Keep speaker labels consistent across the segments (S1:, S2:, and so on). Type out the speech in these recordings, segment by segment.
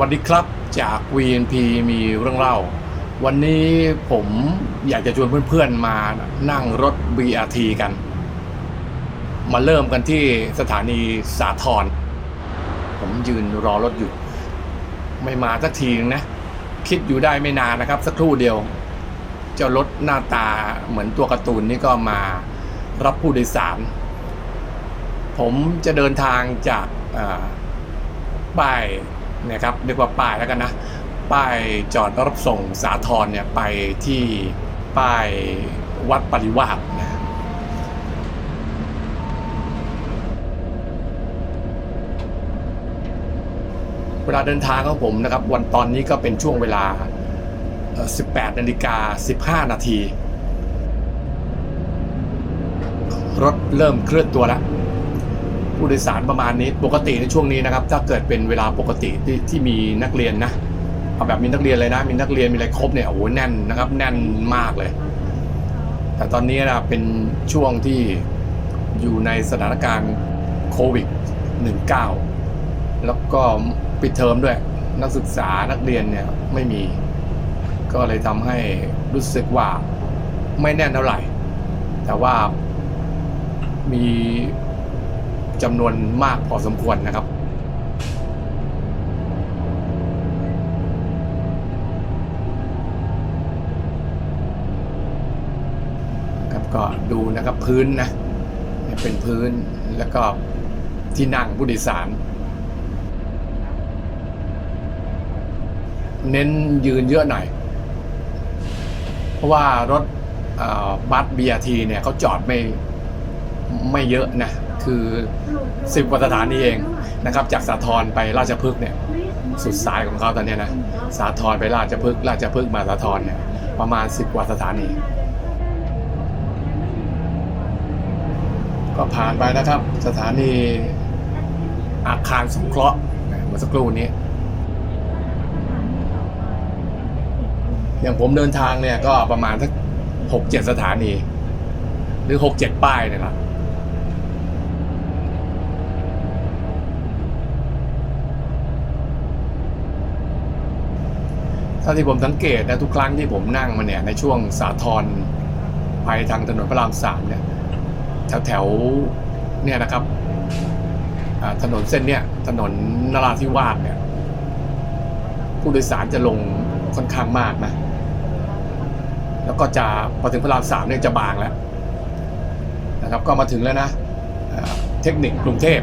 S1: วัสดีครับจาก VNP มีเรื่องเล่า วันนี้ผมอยากจะชวนเพื่อนๆมานั่งรถ BRT กัน มาเริ่มกันที่สถานีสาทรผมยืนรอรถอยู่ ไม่มาสักทีนึงนะ คิดอยู่ได้ไม่นานนะครับ สักครู่เดียว เจ้ารถหน้าตาเหมือนตัวการ์ตูนนี่ก็มารับผู้โดยสาร ผมจะเดินทางจากอ่าป้าย นะครับเรียกว่าป้ายแล้วกันนะ ป้ายจอดรับส่งสาทรเนี่ยไปที่ป้ายวัดปริวาสนะเวลาเดินทางของผมนะครับ วันตอนนี้ก็เป็นช่วงเวลา 18นาฬิกา15 นาที รถเริ่มเคลื่อนตัวแล้ว ผู้โดยสารประมาณนี้ปกติในช่วงนี้นะครับ ถ้าเกิดเป็นเวลาปกติที่ที่มีนักเรียนนะเอาแบบมีนักเรียนเลยนะ มีนักเรียนมีอะไรครบเนี่ยโอ้โหแน่นนะครับ แน่นมากเลย แต่ตอนนี้นะเป็นช่วงที่อยู่ในสถานการณ์โควิด 19 แล้วก็ปิดเทอมด้วย นักศึกษานักเรียนเนี่ยไม่มี ก็เลยทำให้รู้สึกว่าไม่แน่นเท่าไหร่ แต่ว่ามี จำนวนมากพอสมควรนะครับครับก็ดูนะครับพื้นนะเป็นพื้นแล้วก็ที่นั่งผู้โดยสาร เน้นยืนเยอะหน่อย เพราะว่ารถเอ่อบัส BRT เนี่ยเขาจอดไม่ไม่เยอะนะ คือสิบกว่าสถานีเองนะครับ จากสาทรไปราชพฤกษ์เนี่ยสุดสายของเขาตอนนี้นะสาทรไปราชพฤกษ์ราชพฤกษ์มาสาทรเนี่ยประมาณสิบกว่าสถานี ก็ผ่านไปนะครับ สถานีอาคารสงเคราะห์เมื่อสักครู่นี้ อย่างผมเดินทางเนี่ยก็ประมาณสักหกเจ็ดสถานี หรือหกเจ็ดป้ายเนี่ยนะ ถ้าที่ผมสังเกตนะทุกครั้งที่ผมนั่งมาเนี่ยในช่วงสาทรไปทางถนนพระรามสามเนี่ยแถวแถวๆเนี่ยนะครับถนนเส้นเนี่ยถนนนราธิวาสเนี่ยผู้โดยสารจะลงค่อนข้างมากนะแล้วก็จะพอถึงพระรามสามเนี่ยจะบางแล้วนะครับ ก็มาถึงแล้วนะเทคนิคกรุงเทพ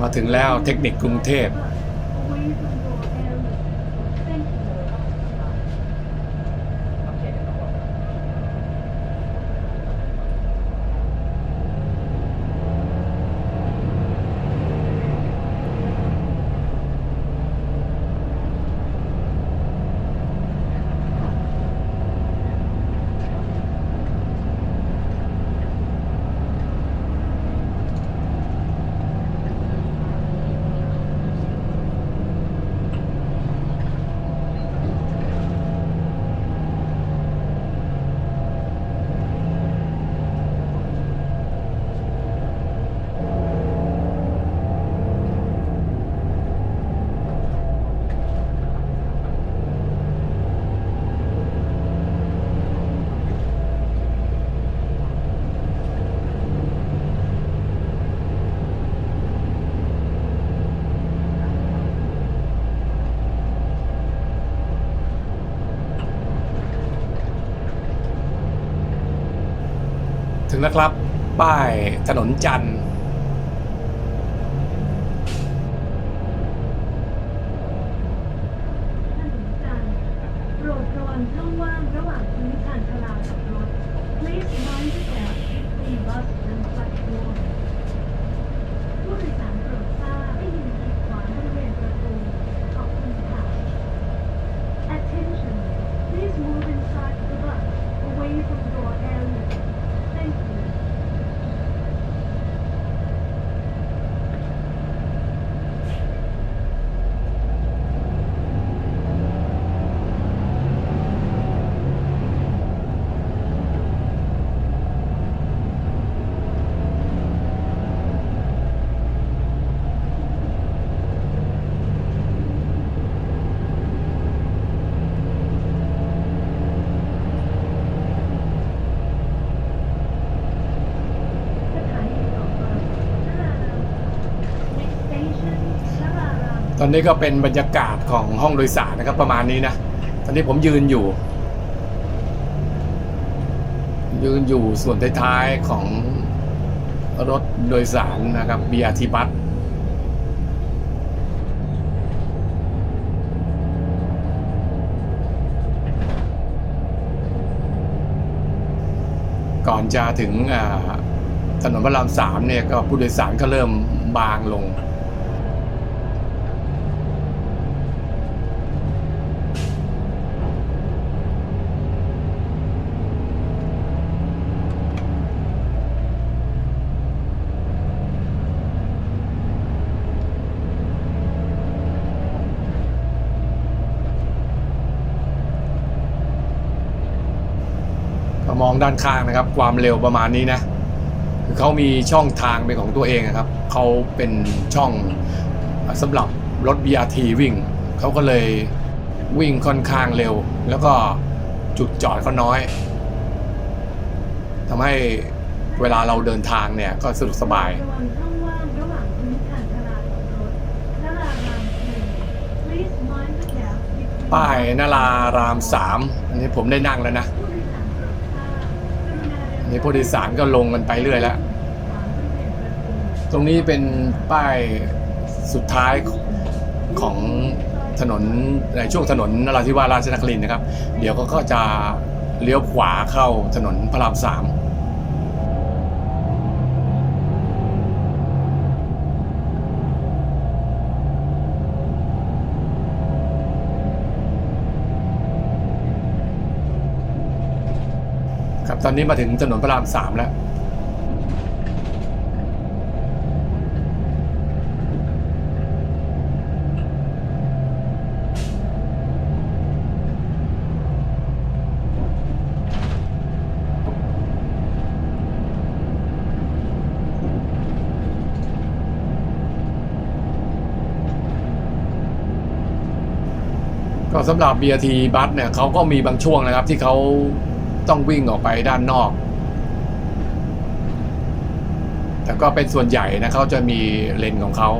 S2: มา
S1: ถึงแล้วเทคนิคกรุงเทพ ถึงแล้วครับ ป้ายถนนจันทร์
S2: ถนนจันทร์โปรดระวังช่องว่างระหว่างพื้นฐานชาลากับรถ Please mind the gap between bus and platform ผู้โดยสารโปรดทราบให้ยืนกีดขวางบริเวณประตูขอบคุณค่ะ Attention Please move inside the bus away from door area Thank you
S1: ตอนนี้ก็เป็นบรรยากาศของห้องโดยสารนะครับ ประมาณนี้นะ ตอนนี้ผมยืนอยู่ ยืนอยู่ส่วนท้ายๆของรถโดยสารนะครับ BRT บัสก่อนจะถึงถนนพระรามสามเนี่ยก็ผู้โดยสารก็เริ่มบางลง มองด้านข้างนะครับ ความเร็วประมาณนี้นะคือเขามีช่องทางเป็นของตัวเองนะครับเขาเป็นช่องสำหรับรถ BRT วิ่งเขาก็เลยวิ่งค่อนข้างเร็ว แล้วก็จุดจอดเขาน้อยทำให้เวลาเราเดินทางเนี่ยก็สะดวกสบายป้ายนารารามสามอันนี้ผมได้นั่งแล้วนะ
S2: นี่
S1: ผู้โดยสารก็ลงกันไปเรื่อยแล้ว
S2: ต
S1: รงนี้เป็นป้ายสุดท้ายของถนนในช่วงถนนนราธิวาสราชนครินนะครับ เดี๋ยวก็จะเลี้ยวขวาเข้าถนนพระรามสาม อนนี้มาถึงถนนพระรามสามแล้วก็สำหรับ BRT บัสเนี่ยเขาก็มีบางช่วงนะครับที่เขา ต้องวิ่งออกไปด้านนอก แต่ก็เป็นส่วนใหญ่นะเขาจะมีเลนของเขา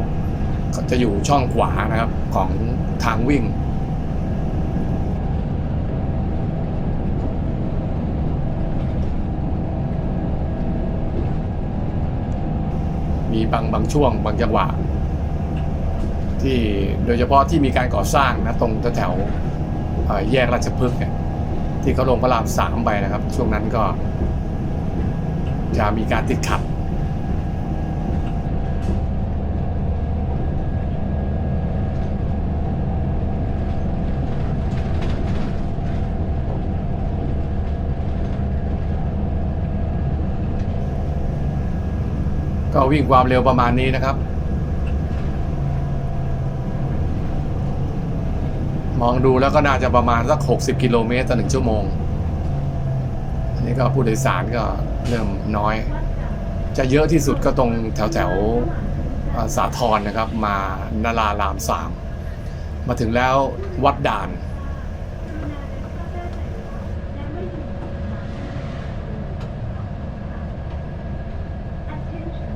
S1: จะอยู่ช่องขวานะครับของทางวิ่งมีบางบางช่วงบางจังหวะ ที่โดยเฉพาะที่มีการก่อสร้างนะตรงแถวแยกราชพฤกษ์เนี่ย ที่เขาลงพระรามสามไปนะครับ ช่วงนั้นก็ จะมีการติดขัดก็วิ่งความเร็วประมาณนี้นะครับ มองดูแล้วก็น่าจะประมาณสัก60 กิโลเมตรต่อหนึ่งชั่วโมง อันนี้ก็ผู้โดยสารก็เริ่มน้อย จะเยอะที่สุดก็ตรงแถวแถวสาทรนะครับ มานาราลามสามมาถึงแล้ววัดด่าน
S2: Attention,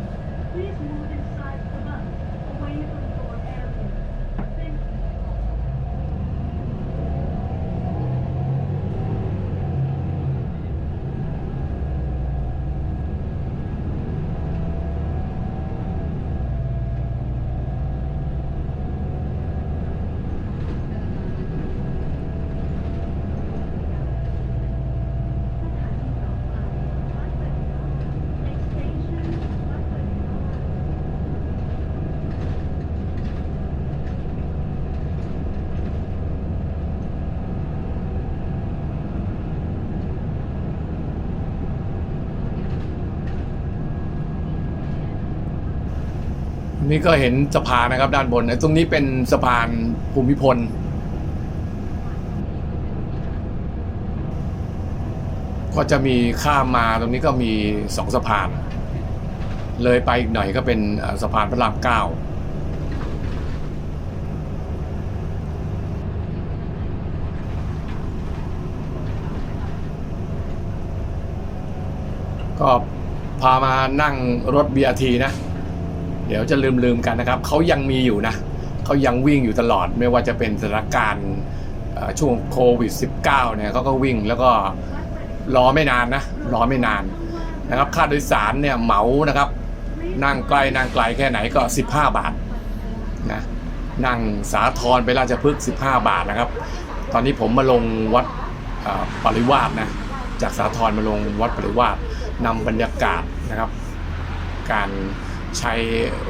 S2: please move inside the bus, away from door areas. Thank you. สถานีต่อไปวัดปฏิบัติ Next station วัดปฏิบัติ
S1: นี่ก็เห็นสะพานนะครับ ด้านบนนะตรงนี้เป็นสะพานภูมิพล ก็จะมีข้ามมาตรงนี้ก็มีสองสะพาน เลยไปอีกหน่อยก็เป็นสะพานพระรามเก้าก็พามานั่งรถ BRT นะ ดี๋ยวจะลืมลืมๆกันนะครับเขายังมีอยู่นะเขายังวิ่งอยู่ตลอดไม่ว่าจะเป็นสถานการณ์ช่วงโควิด -19 เนี่ยเขาก็วิ่งแล้วก็รอไม่นานนะรอไม่นานนะครับค่าโดยสารเนี่ยเหมานะครับ นั่งไกลนั่งไกลแค่ไหนก็ 15 บาทนะนั่งสาทรไปราชพฤกษ์15 บาทนะครับ ตอนนี้ผมมาลงวัดปริวาสนะจากสาทรมาลงวัดปริวาสนำบรรยากาศนะครับ การ ใช้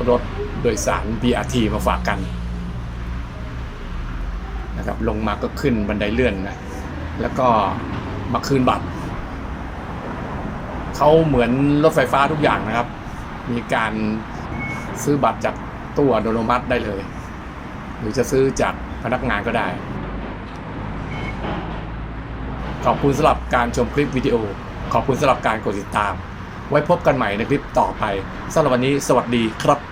S1: รถโดยสาร BRT มาฝากกันนะครับลงมาก็ขึ้นบันไดเลื่อนนะแล้วก็มาคืนบัตรเขาเหมือนรถไฟฟ้าทุกอย่างนะครับ มีการซื้อบัตรจากตู้อัตโนมัติได้เลย หรือจะซื้อจากพนักงานก็ได้ ขอบคุณสำหรับการชมคลิปวิดีโอ ขอบคุณสำหรับการกดติดตาม ไว้พบกันใหม่ในคลิปต่อไปสำหรับวันนี้สวัสดีครับ